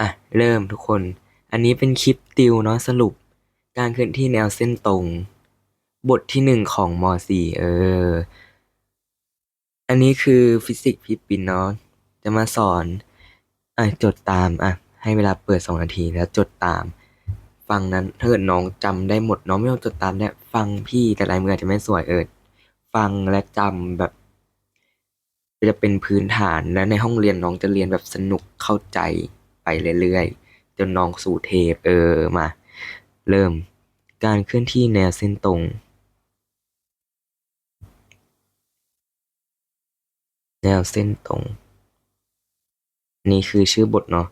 อะ เริ่มทุกคน อันนี้เป็นคลิปติวเนาะสรุป การเคลื่อนที่แนวเส้นตรง บทที่หนึ่งของม .4 เออ อันนี้คือฟิสิกส์พี่ปินเนาะจะมาสอน อะ จดตามอะ ให้เวลาเปิดสองนาทีแล้วจดตาม ฟังนั้นถ้าเกิดน้องจำได้หมดน้องไม่ต้องจดตามได้ฟังพี่แต่ลายมืออาจจะไม่สวยเออฟังและจำแบบจะเป็นพื้นฐานและในห้องเรียนน้องจะเรียนแบบสนุกเข้าใจ ไปเรื่อยๆ จนน้องสู่เทปเออมา เริ่มการเคลื่อนที่แนวเส้นตรง แนวเส้นตรง นี่คือชื่อบทเนาะ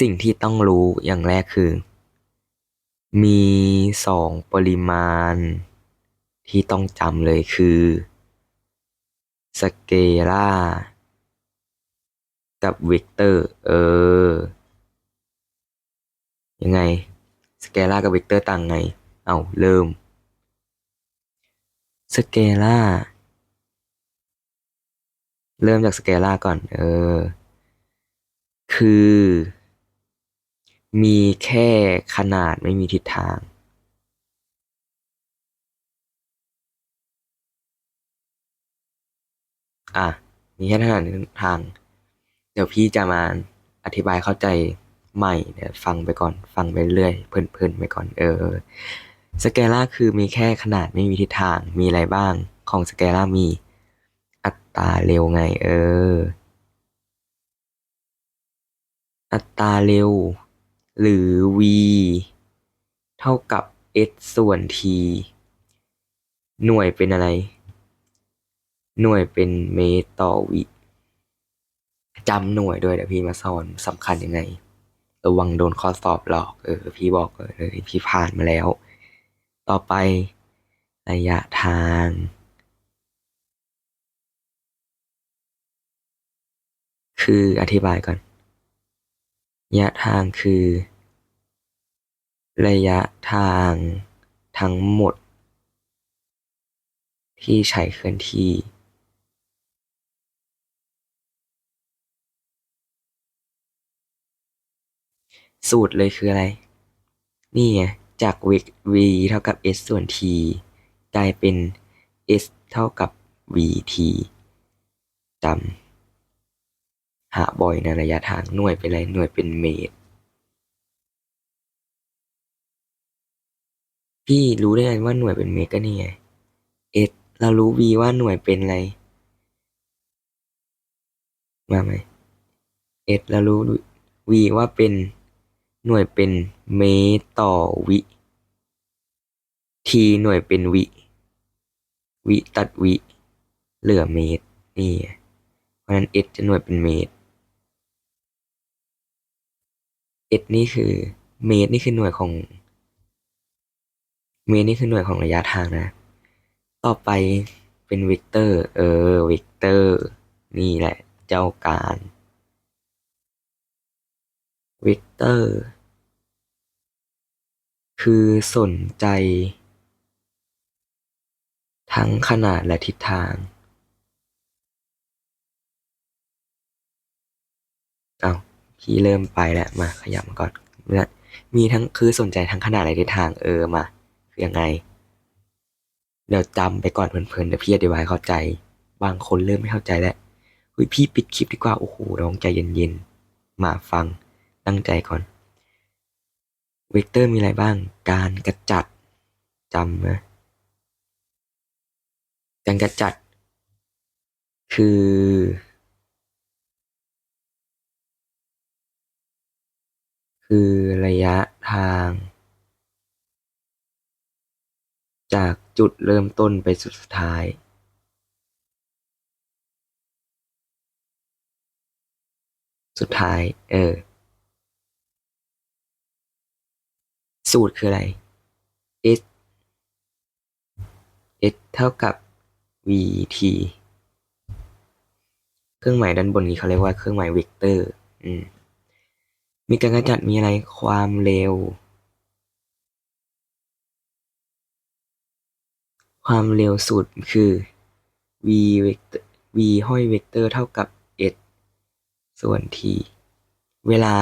สิ่งที่ต้องรู้อย่างแรกคือ มีสองปริมาณ ที่ต้องจำเลยคือ สเกลา กับเวกเตอร์ เออ ยังไง สเกลากับเวกเตอร์ต่างไง เอาเริ่ม สเกลาเริ่มจากสเกลาก่อน เออ คือ มีแค่ขนาดไม่มีทิศทางอะ มีแค่ขนาดทิศทาง เดี๋ยวพี่จะมาอธิบายเข้าใจใหม่เดี๋ยวฟังไปก่อนฟังไปเรื่อยเพลินๆไปก่อนเออสเกล่าคือมีแค่ขนาดไม่มีทิศทางมีอะไรบ้างของสเกล่ามีอัตราเร็วไง เออ อัตราเร็ว หรือ v เท่ากับ s ส่วน t หน่วยเป็นอะไร หน่วยเป็นเมตรต่อวิ จำหน่วยด้วยเดี๋ยวพี่มาสอนสำคัญยังไง ระวังโดนข้อสอบหลอก เออ พี่บอกเลยพี่ผ่านมาแล้ว ต่อไประยะทาง คืออธิบายก่อน ระยะทางคือ ระยะทางทั้งหมด ที่ใช้เคลื่อนที่ สูตรเลยคืออะไร นี่ไงจาก v v เท่ากับ s ส่วน t กลายเป็น s เท่ากับ vt จำหาบ่อยในระยะทางหน่วยเป็นอะไรหน่วยเป็นเมตร พี่รู้ได้ไงว่าหน่วยเป็นเมตรก็นี่ไง s เรารู้ v ว่าหน่วยเป็นอะไร มาไหม s เรารู้ v ว่าเป็น หน่วยเป็นเมตรต่อวิ t หน่วยเป็นวิ วิตัดวิ เหลือเมตร นี่ เพราะฉะนั้น s จะหน่วยเป็นเมตร s นี่คือ เมตรนี่คือหน่วยของ เมตรนี่คือหน่วยของระยะทางนะ ต่อไปเป็นเวกเตอร์ เออ เวกเตอร์ นี่แหละ เจ้าการเวกเตอร์ คือสนใจ ทั้งขนาดและทิศทางเอาพี่เริ่มไปแล้วมาขยับมาก่อนนะมีทั้งคือสนใจทั้งขนาดและทิศทางเออมาคือยังไง เดี๋ยวจำไปก่อนเพลินๆเดี๋ยวพี่อธิบายเข้าใจ บางคนเริ่มไม่เข้าใจแล้วเฮ้ยพี่ปิดคลิปดีกว่าโอ้โหน้องใจเย็นๆมาฟังตั้งใจก่อน เวกเตอร์มีอะไรบ้าง การกระจัดจำนะการกระจัด คือ คือระยะทาง จากจุดเริ่มต้นไปสุดสุดท้าย สุดท้าย เออ สูตรคืออะไร s s เท่ากับ vt เครื่องหมายด้านบนนี้เขาเรียกว่าเครื่องหมายเวกเตอร์ อืม มีการกระจัดมีอะไรความเร็ว ความเร็วสูตรคือ v เวกเตอร์ v ห้อยเวกเตอร์เท่ากับ s ส่วน t เวลา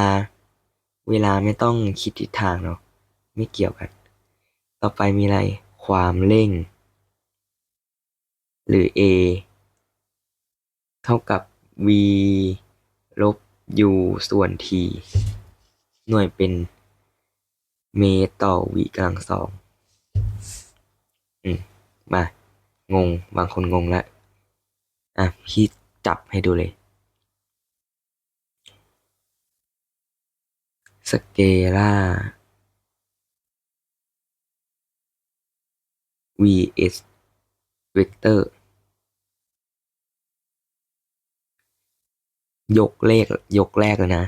เวลาไม่ต้องคิดทิศทางเนาะ ไม่เกี่ยวกัน ต่อไปมีอะไร ความเร่ง หรือ a เท่ากับ v ลบ u ส่วน t หน่วยเป็นเมตรต่อวิกำลังสอง อืม มา งง บางคนงงแล้ว อะ พี่จับให้ดูเลย สเกล่า vs เวกเตอร์ยกเลขยกแรกเลยนะ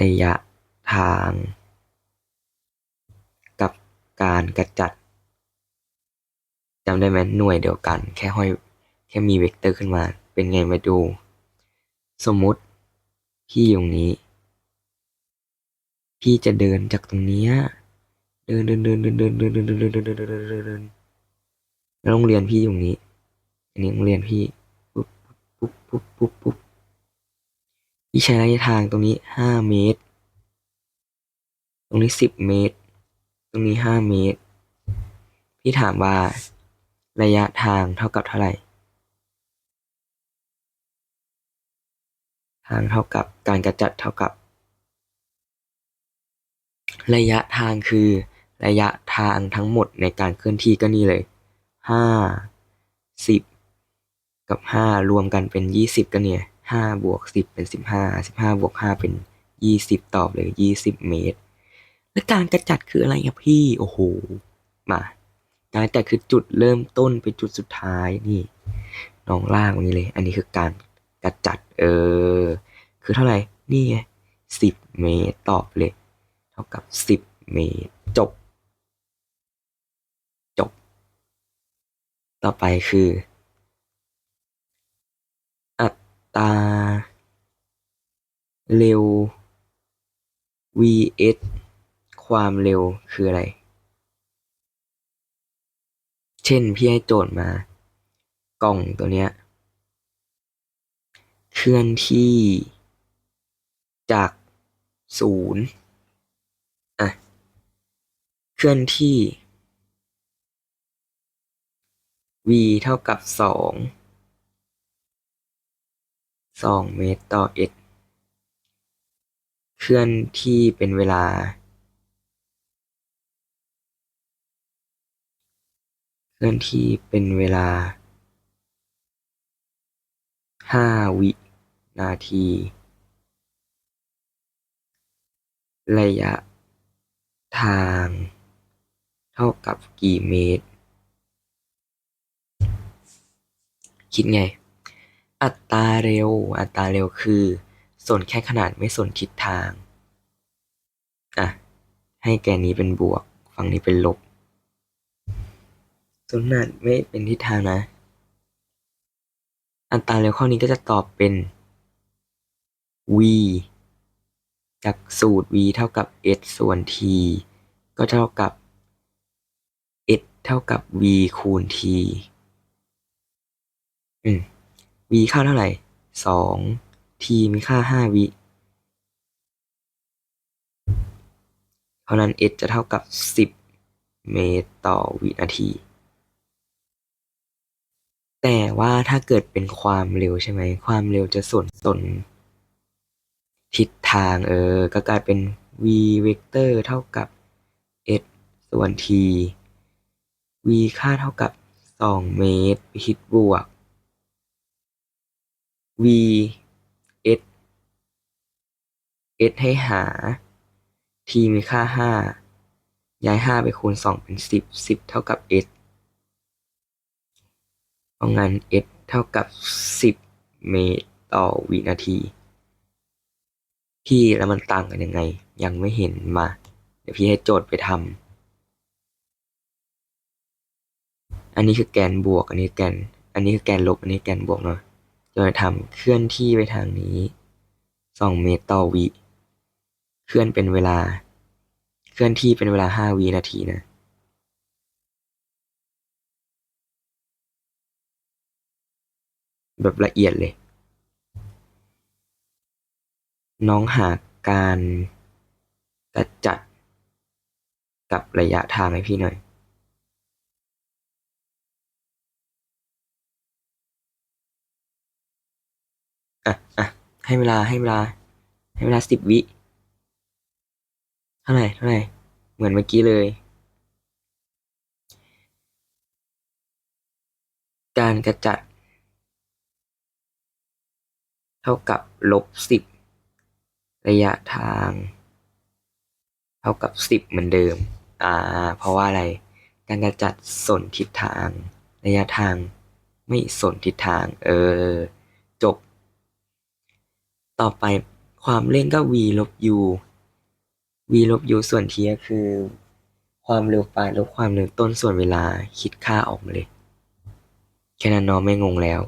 ระยะทาง กับการกระจัดจำได้ไหมหน่วยเดียวกัน แค่ห้อยแค่มีเวกเตอร์ขึ้นมา เป็นไงมาดู สมมุติพี่อยู่ตรงนี้ พี่จะเดินจากตรงนี้ เดินเดินเดินเดินเดินเดินเดินเดินเดินเดินเดินเดินเดินเดินเดินแล้วโรงเรียนพี่อยู่ตรงนี้ อันนี้โรงเรียนพี่ปุ๊บปุ๊บปุ๊บปุ๊บปุ๊บพี่ใช้ระยะทางตรงนี้ห้าเมตร ตรงนี้สิบเมตร ตรงนี้ห้าเมตร พี่ถามว่าระยะทางเท่ากับเท่าไหร่ ทางเท่ากับการกระจัดเท่ากับ ระยะทางคือ ระยะทางทั้งหมดในการเคลื่อนที่ก็นี่เลยห้าสิบกับห้ารวมกันเป็นยี่สิบก็เนี่ยห้าบวกสิบเป็นสิบห้าสิบห้าบวกห้าเป็นยี่สิบตอบเลยยี่สิบเมตร แล้วการกระจัดคืออะไรครับพี่โอ้โหมาการกระจัดคือจุดเริ่มต้นไปจุดสุดท้ายนี่น้องล่างนี้เลย อันนี้คือการกระจัดเออ คือเท่าไหร่ นี่ไงสิบเมตรตอบเลย เท่ากับสิบเมตร จบ จบ ต่อไปคือ อัตราเร็ว vs ความเร็วคืออะไร เช่นพี่ให้โจทย์มา กล่องตัวเนี้ย เคลื่อนที่จากศูนย์อะ เคลื่อนที่ v เท่ากับสองสองเมตรต่อ s เคลื่อนที่เป็นเวลา เคลื่อนที่เป็นเวลาห้าวินาที ระยะทาง เท่ากับกี่เมตร คิดไง อัตราเร็ว อัตราเร็วคือ ส่วนแค่ขนาดไม่ส่วนทิศทาง อะ ให้แกนนี้เป็นบวก ฝั่งนี้เป็นลบ ส่วนขนาดไม่เป็นทิศทางนะ อัตราเร็วข้อนี้ก็จะตอบเป็น v จากสูตร v เท่ากับ s ส่วน t ก็เท่ากับ s เท่ากับ v คูณ t อืม v ค่าเท่าไหร่สอง t มีค่าห้าวิเพราะนั้น s จะเท่ากับสิบเมตรต่อวินาที แต่ว่าถ้าเกิดเป็นความเร็วใช่ไหม ความเร็วจะส่วนส่วนทิศทางเออ ก็กลายเป็น v เวกเตอร์เท่ากับ s ส่วน t v ค่าเท่ากับสองเมตรคิดบวก v s s ให้หา t มีค่าห้าย้ายห้าไปคูณสองเป็นสิบสิบเท่ากับ s เพราะงั้น s เท่ากับสิบเมตรต่อวินาที พี่แล้วมันต่างกันยังไง ยังไม่เห็นมา เดี๋ยวพี่ให้โจทย์ไปทำอันนี้คือแกนบวก อันนี้แกน อันนี้คือแกนลบ อันนี้แกนบวกเนาะ จะทำเคลื่อนที่ไปทางนี้สองเมตรต่อวิ เคลื่อนเป็นเวลา เคลื่อนที่เป็นเวลาห้าวินาทีนะแบบละเอียดเลย น้องหาการกระจัดกับระยะทางให้พี่หน่อย อะอะให้เวลาให้เวลา ให้เวลาสิบวิ เท่าไหร่เท่าไหร่ เหมือนเมื่อกี้เลย การกระจัด เท่ากับลบสิบระยะทาง เท่ากับสิบเหมือนเดิม อ่า เพราะว่าอะไร การกระจัดสนทิศทาง ระยะทางไม่สนทิศทาง เออ ต่อไปความเร่งก็ v ลบ u v ลบ u ส่วน t ก็คือ ความเร็วปลายลบความเร็วต้นส่วนเวลาคิดค่าออกมาเลย แค่นั้นน้องไม่งงแล้ว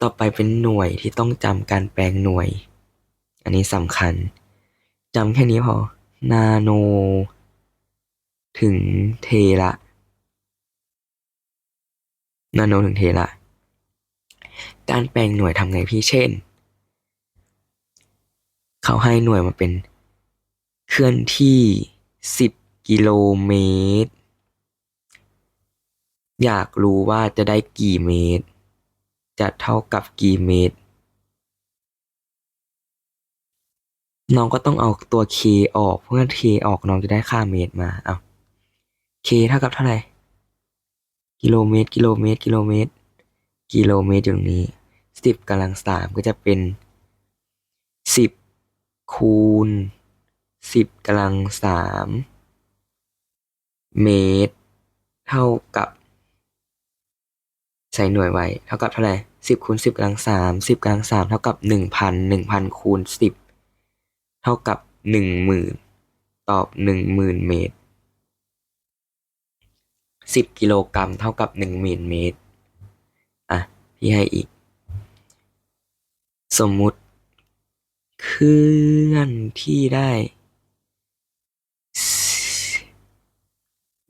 ต่อไปเป็นหน่วยที่ต้องจำการแปลงหน่วย อันนี้สำคัญจำแค่นี้พอ นาโน ถึงเทระนาโนถึงเทระการแปลงหน่วยทำไงพี่เช่น เขาให้หน่วยมาเป็น เคลื่อนที่ 10 กิโลเมตร อยากรู้ว่าจะได้กี่เมตร จะเท่ากับกี่เมตร น้องก็ต้องเอาตัว k ออก เพื่อ k ออกน้องจะได้ค่าเมตรมา เอา k เท่ากับเท่าไหร่ กิโลเมตร กิโลเมตร กิโลเมตร กิโลเมตรอยู่ตรงนี้สิบกำลังสามก็จะเป็นสิบ คูณสิบกำลังสามเมตร เท่ากับ ใส่หน่วยไว้ เท่ากับเท่าไหร่สิบคูณสิบกำลังสามสิบกำลังสามเท่ากับหนึ่งพันหนึ่งพันคูณสิบเท่ากับหนึ่งหมื่นตอบหนึ่งหมื่นเมตรสิบกิโลกรัมเท่ากับหนึ่งหมื่นเมตร อะ พี่ให้อีก สมมุติ เคลื่อนที่ได้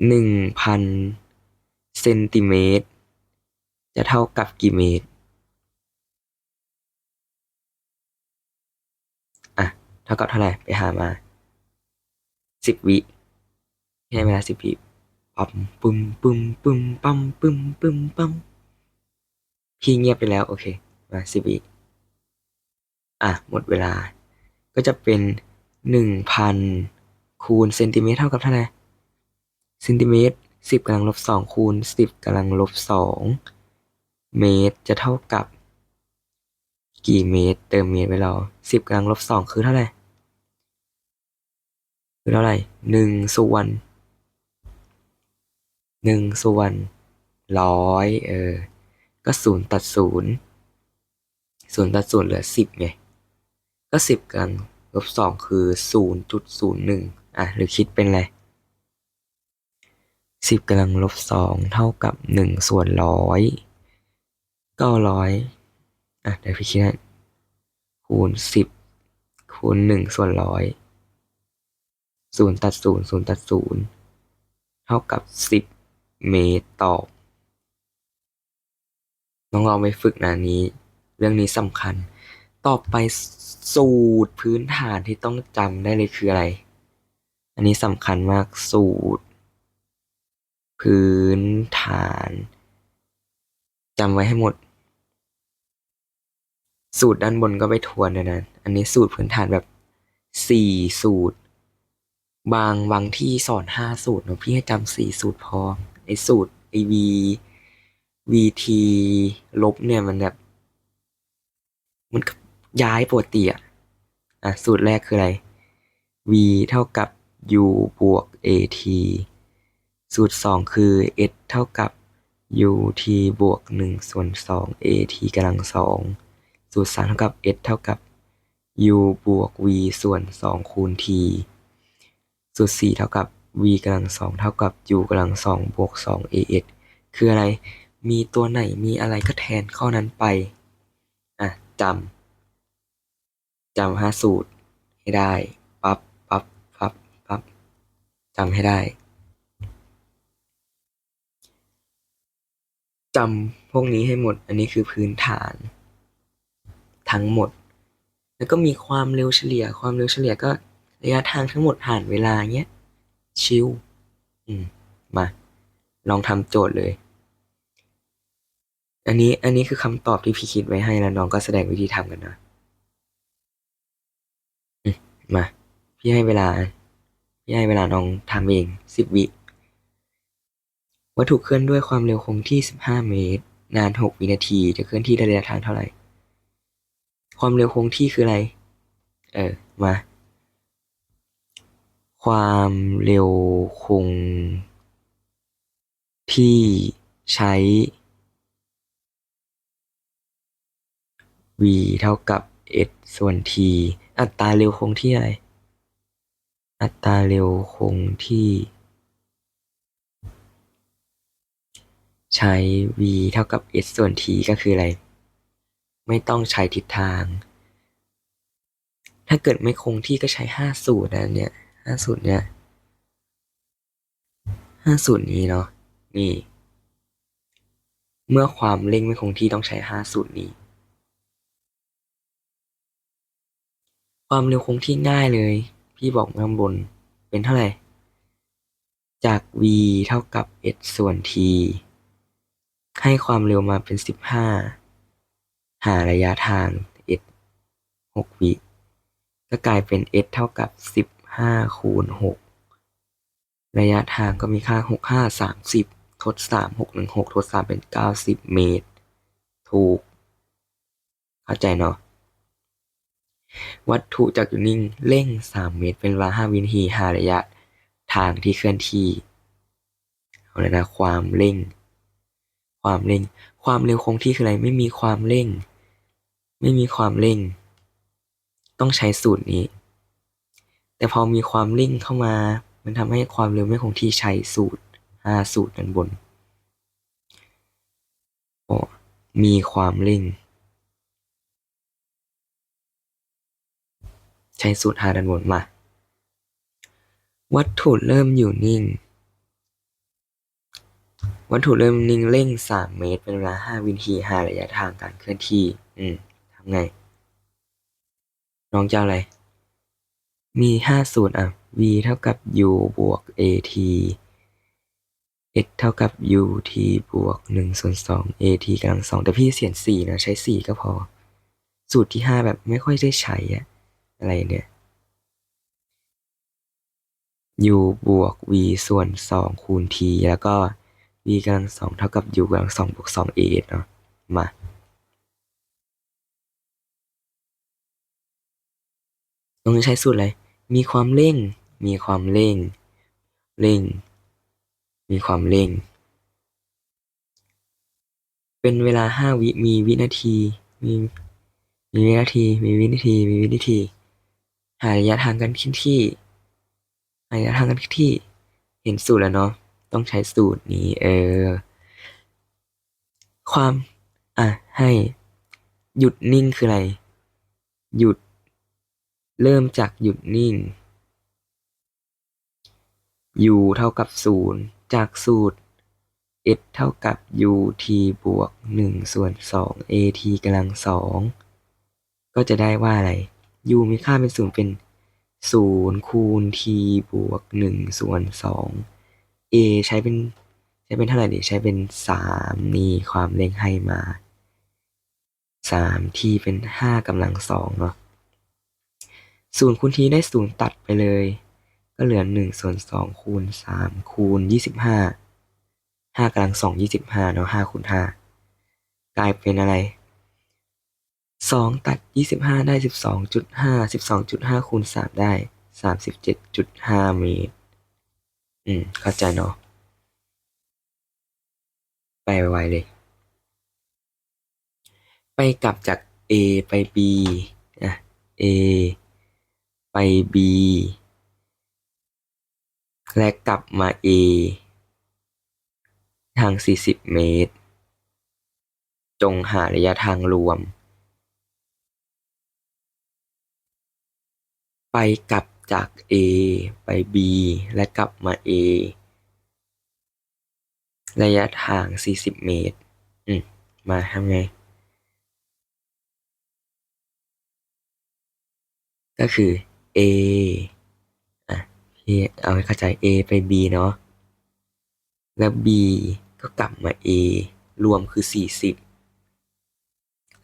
หนึ่งพันเซนติเมตร จะเท่ากับกี่เมตร อะ เท่ากับเท่าไหร่ ไปหามาสิบวิให้เวลาสิบวิปั๊มปึ้มปึ้มปึ้มปั๊มปึ้มปึ้มปั๊มพี่เงียบไปแล้ว โอเค มาสิบวิ อะหมดเวลา ก็จะเป็นหนึ่งพันคูณเซนติเมตรเท่ากับเท่าไหร่เซนติเมตรสิบกำลังลบสองคูณสิบกำลังลบสองเมตรจะเท่ากับ กี่เมตร เติมเมตรไว้รอสิบกำลังลบสองคือเท่าไหร่คือเท่าไหร่หนึ่งส่วนหนึ่งส่วนร้อยเออ ก็ศูนย์ตัดศูนย์ศูนย์ตัดศูนย์เหลือสิบไง ก็สิบกำลังลบสองคือศูนย์จุดศูนย์หนึ่งอะหรือคิดเป็นไรสิบกำลังลบสองเท่ากับหนึ่งส่วนร้อยเก็ร้อยอะเดี๋ยวพี่คิดให้คูณสิบคูณหนึ่งส่วนร้อยศูนย์ตัดศูนย์ศูนย์ตัดศูนย์เท่ากับสิบเมตรตอบน้องลองไปฝึกนะนี้ เรื่องนี้สำคัญ ต่อไปสูตรพื้นฐานที่ต้องจำได้เลยคืออะไร อันนี้สำคัญมากสูตร พื้นฐานจำไว้ให้หมด สูตรด้านบนก็ไปทวนนะนะ อันนี้สูตรพื้นฐานแบบสี่สูตร บางบางที่สอนห้าสูตรเนาะพี่ให้จำสี่สูตรพอไอสูตรไอ v vt ลบเนี่ยมันแบบมัน ย้ายปกติอะอะสูตรแรกคืออะไร v เท่ากับ u บวก at สูตรสองคือ s เท่ากับ ut บวกหนึ่งส่วนสอง at กำลังสองสูตรสามเท่ากับ s เท่ากับ u บวก v ส่วนสองคูณ t สูตรสี่เท่ากับ v กำลังสองเท่ากับ u กำลังสองบวกสอง as คืออะไร มีตัวไหนมีอะไรก็แทนข้อนั้นไป อะจำ จำห้าสูตรให้ได้ ปับ๊บปับ๊บปับ๊บปับ๊บจำให้ได้จำพวกนี้ให้หมด อันนี้คือพื้นฐาน ทั้งหมด แล้วก็มีความเร็วเฉลี่ย ความเร็วเฉลี่ยก็ระยะทางทั้งหมดผ่านเวลาเงี้ย ชิลอืม มา ลองทำโจทย์เลย อันนี้ อันนี้คือคำตอบที่พี่คิดไว้ให้แล้วน้องก็แสดงวิธีทำกันนะ มา พี่ให้เวลา พี่ให้เวลาน้องทำเองสิบวิ วัตถุเคลื่อนด้วยความเร็วคงที่สิบห้าเมตร นานหกวินาทีจะเคลื่อนที่ระยะทางเท่าไหร่ ความเร็วคงที่คืออะไร เออ มา ความเร็วคงที่ใช้ v เท่ากับ s ส่วน t อัตราเร็วคงที่อะไร อัตราเร็วคงที่ ใช้ v เท่ากับ s ส่วน t ก็คืออะไร ไม่ต้องใช้ทิศทาง ถ้าเกิดไม่คงที่ก็ใช้ห้าสูตรนะเนี่ยห้าสูตรเนี่ยห้าสูตรนี้เนาะนี่ เมื่อความเร่งไม่คงที่ต้องใช้ห้าสูตรนี้ ความเร็วคงที่ง่ายเลย พี่บอกข้างบนเป็นเท่าไหร่ จาก v เท่ากับ s ส่วน t ให้ความเร็วมาเป็นสิบห้าหาระยะทาง s หกวิก็กลายเป็น s เท่ากับสิบห้าคูณหกระยะทางก็มีค่าหกห้าสามสิบทดสามหกหนึ่งหกทดสามเป็นเก้าสิบเมตร ถูก เข้าใจเนาะ วัตถุจากอยู่นิ่งเร่งสามเมตร เป็นเวลาห้าวินาทีหาระยะทางที่เคลื่อนที่เอาเลยนะความเร่ง ความเร่ง ความเร็วคงที่คืออะไรไม่มีความเร่ง ไม่มีความเร่ง ต้องใช้สูตรนี้ แต่พอมีความเร่งเข้ามา มันทำให้ความเร็วไม่คงที่ใช้สูตรห้าสูตรด้านบนมีความเร่ง ใช้สูตรหาด้านบนมา วัตถุเริ่มอยู่นิ่ง วัตถุเริ่มนิ่งเร่งสามเมตร เป็นเวลาห้าวินาทีหาระยะทางการเคลื่อนที่ อืมทำไง น้องจะอาอะไร มีห้าสูตรอะ v เท่ากับ u บวก at s เท่ากับ ut บวกหนึ่งส่วนสอง at กำลังสองแต่พี่เสียนสี่นะ ใช้สี่ก็พอ สูตรที่ห้าแบบไม่ค่อยได้ใช้อะ อะไรเนี่ย u บวก v ส่วนสองคูณ t แล้วก็ v กำลังสองเท่ากับ u กำลังสองบวกสอง a เนาะมาตรงนี้ใช้สูตรอะไร มีความเร่ง มีความเร่ง เร่ง มีความเร่ง เป็นเวลาห้าวิ มีวินาที มี มีวินาที มีวินาที มีวินาที หาระยะทางการเคลื่อนที่หาระยะทางการเคลื่อนที่ เห็นสูตรแล้วเนาะต้องใช้สูตรนี้ เออ ความอะให้ หยุดนิ่งคืออะไร หยุด เริ่มจากหยุดนิ่ง u เท่ากับศูนย์จากสูตร s เท่ากับ ut บวกหนึ่งส่วนสอง at กำลังสองก็จะได้ว่าอะไร u มีค่าเป็นศูนย์เป็นศูนย์คูณ t บวกหนึ่งส่วนสอง a ใช้เป็นใช้เป็นเท่าไหร่ดีใช้เป็นสามนี่ความเร่งให้มาสาม t เป็นห้ากำลังสองเนาะศูนย์คูณ t ได้ศูนย์ตัดไปเลย ก็เหลือหนึ่งส่วนสองคูณสามคูณยี่สิบห้าห้ากำลังสองยี่สิบห้าเนาะห้าคูณห้ากลายเป็นอะไร สองตัดยี่สิบห้าได้สิบสองจุดห้าสิบสองจุดห้าคูณสามได้สามสิบเจ็ดจุดห้าเมตร อืม เข้าใจเนาะ ไปไวเลย ไปกลับจาก A ไป B อะ A ไป B และกลับมา A ทาง 40 เมตร จงหาระยะทางรวม ไปกลับจาก A ไป B และกลับมา A ระยะทาง 40 เมตร อืม มาทำไง ก็คือ a อะพี่เอาให้เข้าใจ a ไป b เนาะ แล้ว b ก็กลับมา a รวมคือ 40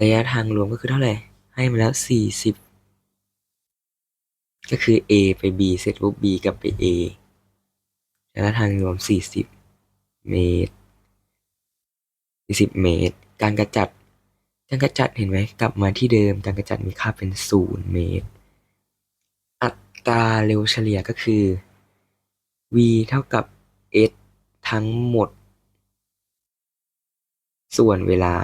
ระยะทางรวมก็คือเท่าไหร่ ให้มาแล้ว 40 ก็คือ a ไป b เสร็จปุ๊บ b กลับไป a ระยะทางรวม 40 เมตร 40 เมตร การกระจัด การกระจัดเห็นไหมกลับมาที่เดิม การกระจัดมีค่าเป็น 0 เมตร อัตราเร็วเฉลี่ยก็คือ v เท่ากับ s ทั้งหมด ส่วนเวลา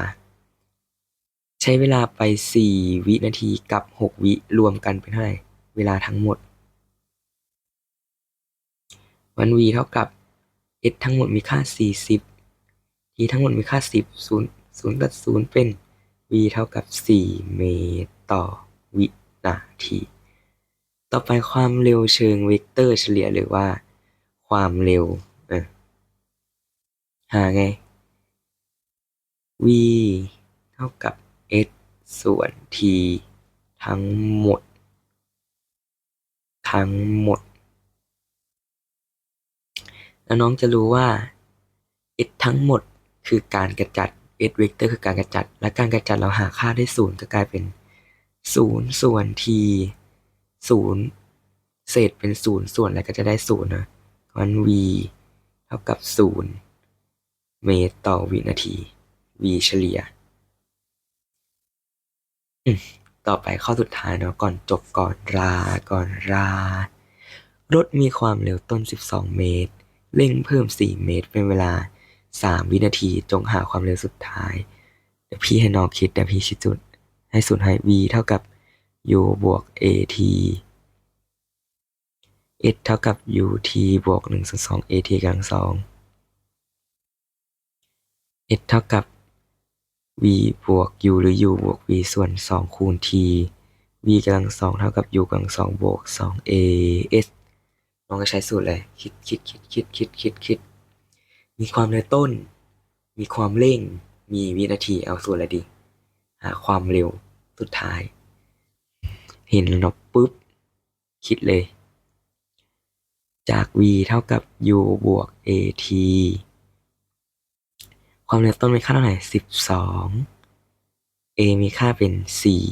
ใช้เวลาไป 4 วินาทีกับ 6 วิรวมกันเป็นเท่าไหร่ เวลาทั้งหมด วัน v เท่ากับ s ทั้งหมดมีค่า 40 t ทั้งหมดมีค่า 10 0 0กับ0เป็น v เท่ากับ 4 เมตรต่อวินาที ต่อไปความเร็วเชิงเวกเตอร์เฉลี่ยหรือว่า ความเร็วเออหาไง v เท่ากับ s ส่วน t ทั้งหมด ทั้งหมด แล้วน้องจะรู้ว่า s ทั้งหมดคือการกระจัด s เวกเตอร์คือการกระจัด และการกระจัดเราหาค่าได้ศูนย์ก็กลายเป็นศูนย์ส่วน t ศูนย์เศษเป็นศูนย์ส่วนอะไรก็จะได้ศูนย์นะมัน v เท่ากับศูนย์เมตรต่อวินาที v เฉลี่ย ต่อไปข้อสุดท้ายเนาะก่อนจบก่อนรา ก่อนรา รถมีความเร็วต้น 12 เมตร เร่งเพิ่ม 4 เมตร เป็นเวลา 3 วินาที จงหาความเร็วสุดท้าย เดี๋ยวพี่ให้น้องคิดเดี๋ยวพี่คิดจุด ให้สุดให้ v เท่ากับ u บวก at s เท่ากับ ut บวก1ส่วน2 at กำลังสอง s เท่ากับ v บวก u หรือ u บวก v ส่วน2คูณ t v กำลังสองเท่ากับ u กำลังสองบวก2 a s น้องก็ใช้สูตรเลยคิดคิดคิดคิดคิดคิดคิด มีความเร็วต้น มีความเร่ง มีวินาทีเอาส่วนอะไรดี หาความเร็วสุดท้าย เห็นแล้วเนาปุ๊บ คิดเลย จาก v เท่ากับ u บวก at ความเร็วต้นมีค่าเท่าไหร่สิบสอง a มีค่าเป็นสี่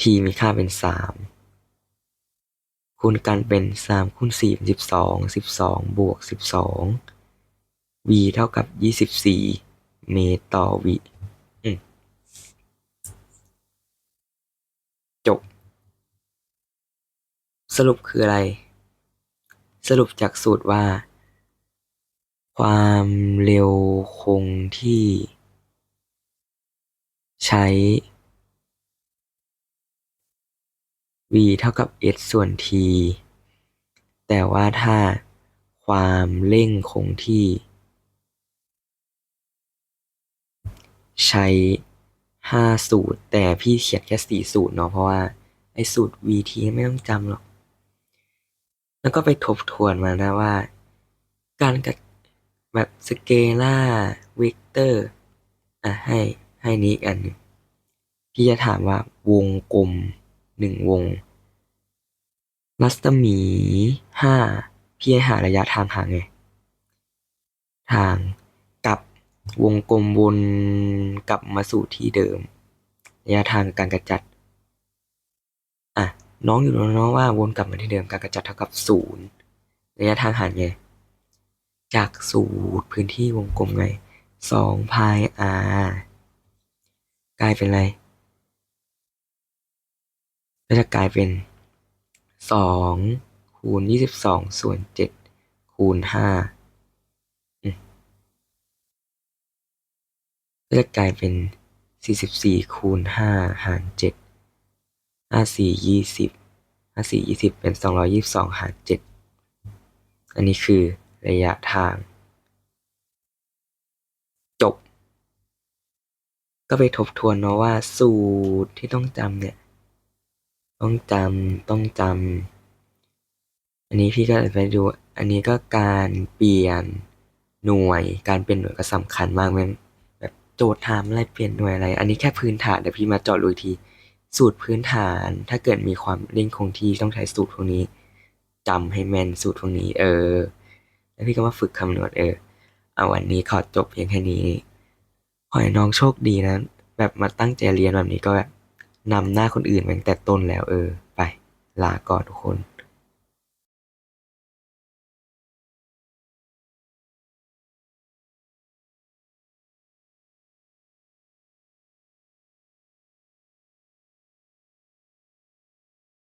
t มีค่าเป็นสามคูณกันเป็นสามคูณสี่เป็นสิบสอง สิบสองบวกสิบสอง v เท่ากับยี่สิบสี่เมตรต่อวิจบ สรุปคืออะไร สรุปจากสูตรว่า ความเร็วคงที่ ใช้ v เท่ากับ s ส่วน t แต่ว่าถ้าความเร่งคงที่ ใช้ 5 สูตร แต่พี่เขียนแค่ 4 สูตรเนาะเพราะว่า ไอ้สูตร vt ไม่ต้องจำหรอก แล้วก็ไปทบทวนมานะว่า การกระ แบบสเกลาร์เวกเตอร์อะให้ให้นี้อีกอันหนึ่งพี่จะถามว่าวงกลมหนึ่งวง รัศมีห้าพี่ให้หาระยะทางห่างไง ทางกลับวงกลมวนกลับมาสู่ที่เดิมระยะทางการกระจัด อะ น้องอยู่แล้วเนาะว่าวนกลับมาที่เดิมการกระจัดเท่ากับศูนย์ระยะทางห่างไง จากสูตรพื้นที่วงกลมไงสองพาย r กลายเป็นอะไร ก็จะกลายเป็นสองคูณยี่สิบสองส่วนเจ็ดคูณห้าก็จะกลายเป็นสี่สิบสี่คูณห้าหารเจ็ดห้าสี่ยี่สิบห้าสี่ยี่สิบเป็นสองร้อยยี่สิบสองหารเจ็ดอันนี้คือ ระยะทาง จบ ก็ไปทบทวนเนาะว่าสูตรที่ต้องจำเนี่ย ต้องจำต้องจำอันนี้พี่ก็ไปดู อันนี้ก็การเปลี่ยนหน่วยการเปลี่ยนหน่วยก็สำคัญมากแม่นแบบโจทย์ถามอะไรเปลี่ยนหน่วยอะไร อันนี้แค่พื้นฐานเดี๋ยวพี่มาเจาะลึกทีสูตรพื้นฐานถ้าเกิดมีความเร่งคงที่ต้องใช้สูตรพวกนี้จำให้แม่นสูตรพวกนี้ เออ แล้วพี่ก็มาฝึกคำนวณเออเอาวันนี้ขอจบเพียงแค่นี้ขอให้น้องโชคดีนะ แบบมาตั้งใจเรียนแบบนี้ก็แบบนำหน้าคนอื่นมาตั้งแต่ต้นแล้วเออ ไป ลาก่อนทุกคน